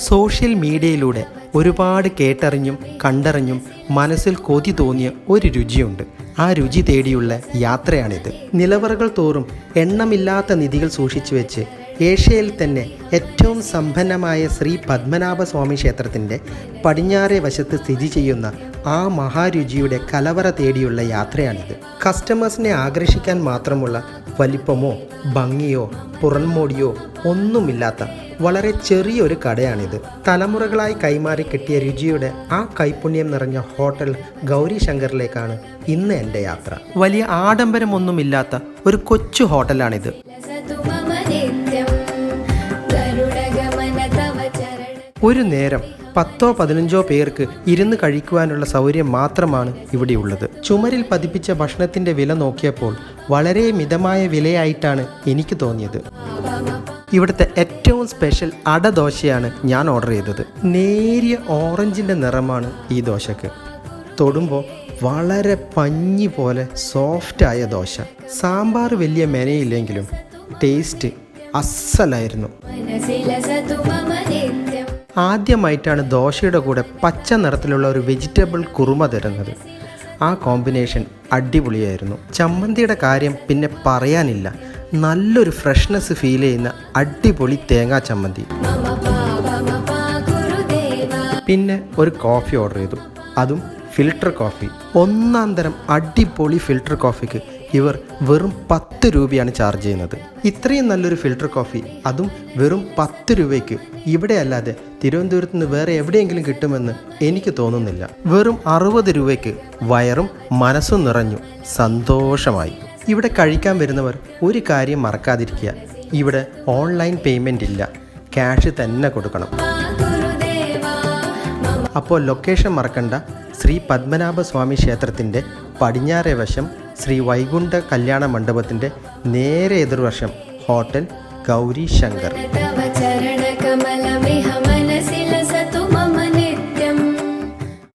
Social മീഡിയയിലൂടെ ഒരുപാട് കേട്ടറിഞ്ഞും കണ്ടറിഞ്ഞും മനസ്സിൽ കൊതി തോന്നിയ ഒരു രുചിയുണ്ട്. ആ രുചി തേടിയുള്ള യാത്രയാണിത്. നിലവറകൾ തോറും എണ്ണമില്ലാത്ത നിധികൾ സൂക്ഷിച്ചു വെച്ച് ഏഷ്യയിൽ തന്നെ ഏറ്റവും സമ്പന്നമായ ശ്രീ പത്മനാഭസ്വാമി ക്ഷേത്രത്തിന്റെ പടിഞ്ഞാറേ വശത്ത് സ്ഥിതി ചെയ്യുന്ന ആ മഹാരുചിയുടെ കലവറ തേടിയുള്ള യാത്രയാണിത്. കസ്റ്റമേഴ്സിനെ ആകർഷിക്കാൻ മാത്രമുള്ള വലിപ്പമോ ഭംഗിയോ പുറന്മോടിയോ ഒന്നുമില്ലാത്ത വളരെ ചെറിയൊരു കടയാണിത്. തലമുറകളായി കൈമാറി കിട്ടിയ രുചിയുടെ ആ കൈപുണ്യം നിറഞ്ഞ ഹോട്ടൽ ഗൗരി ശങ്കറിലേക്കാണ് ഇന്ന് എന്റെ യാത്ര. വലിയ ആഡംബരമൊന്നുമില്ലാത്ത ഒരു കൊച്ചു ഹോട്ടലാണിത്. ഒരു നേരം പത്തോ പതിനഞ്ചോ പേർക്ക് ഇരുന്ന് കഴിക്കുവാനുള്ള സൗകര്യം മാത്രമാണ് ഇവിടെയുള്ളത് ചുമരിൽ പതിപ്പിച്ച ഭക്ഷണത്തിന്റെ വില നോക്കിയപ്പോൾ വളരെ മിതമായ വിലയായിട്ടാണ് എനിക്ക് തോന്നിയത്. ഇവിടുത്തെ ഏറ്റവും സ്പെഷ്യൽ അട ദോശയാണ് ഞാൻ ഓർഡർ ചെയ്തത്. നേരിയ ഓറഞ്ചിന്റെ നിറമാണ് ഈ ദോശയ്ക്ക് തൊടുമ്പോൾ വളരെ പഞ്ഞി പോലെ സോഫ്റ്റായ ദോശ. സാമ്പാർ വലിയ മെനയില്ലെങ്കിലും ടേസ്റ്റ് അസലായിരുന്നു. ആദ്യമായിട്ടാണ് ദോശയുടെ കൂടെ പച്ച നിറത്തിലുള്ള ഒരു വെജിറ്റബിൾ കുറുമ തരുന്നത്. ആ കോമ്പിനേഷൻ അടിപൊളിയായിരുന്നു. ചമ്മന്തിയുടെ കാര്യം പിന്നെ പറയാനില്ല. നല്ലൊരു ഫ്രഷ്നെസ് ഫീൽ ചെയ്യുന്ന അടിപൊളി തേങ്ങാ ചമ്മന്തി. പിന്നെ ഒരു കോഫി ഓർഡർ ചെയ്തു. അതും ഫിൽട്ടർ കോഫി ഒന്നാം തരം അടിപൊളി ഫിൽട്ടർ കോഫിക്ക് ഇവർ വെറും പത്ത് രൂപയാണ് ചാർജ് ചെയ്യുന്നത്. ഇത്രയും നല്ലൊരു ഫിൽട്ടർ കോഫി അതും വെറും പത്ത് രൂപയ്ക്ക് ഇവിടെ അല്ലാതെ തിരുവനന്തപുരത്ത് നിന്ന് വേറെ എവിടെയെങ്കിലും കിട്ടുമെന്ന് എനിക്ക് തോന്നുന്നില്ല. വെറും അറുപത് രൂപയ്ക്ക് വയറും മനസ്സും നിറഞ്ഞു. സന്തോഷമായി. ഇവിടെ കഴിക്കാൻ വരുന്നവർ ഒരു കാര്യം മറക്കാതിരിക്കുക. ഇവിടെ ഓൺലൈൻ പേയ്മെന്റ് ഇല്ല. ക്യാഷ് തന്നെ കൊടുക്കണം. അപ്പോൾ ലൊക്കേഷൻ മറക്കണ്ട. ശ്രീ പത്മനാഭസ്വാമി ക്ഷേത്രത്തിന്റെ പടിഞ്ഞാറേ വശം ശ്രീ വൈകുണ്ഠ കല്യാണ മണ്ഡപത്തിന്റെ നേരെ എതിർവശം ഹോട്ടൽ ഗൗരി ശങ്കർ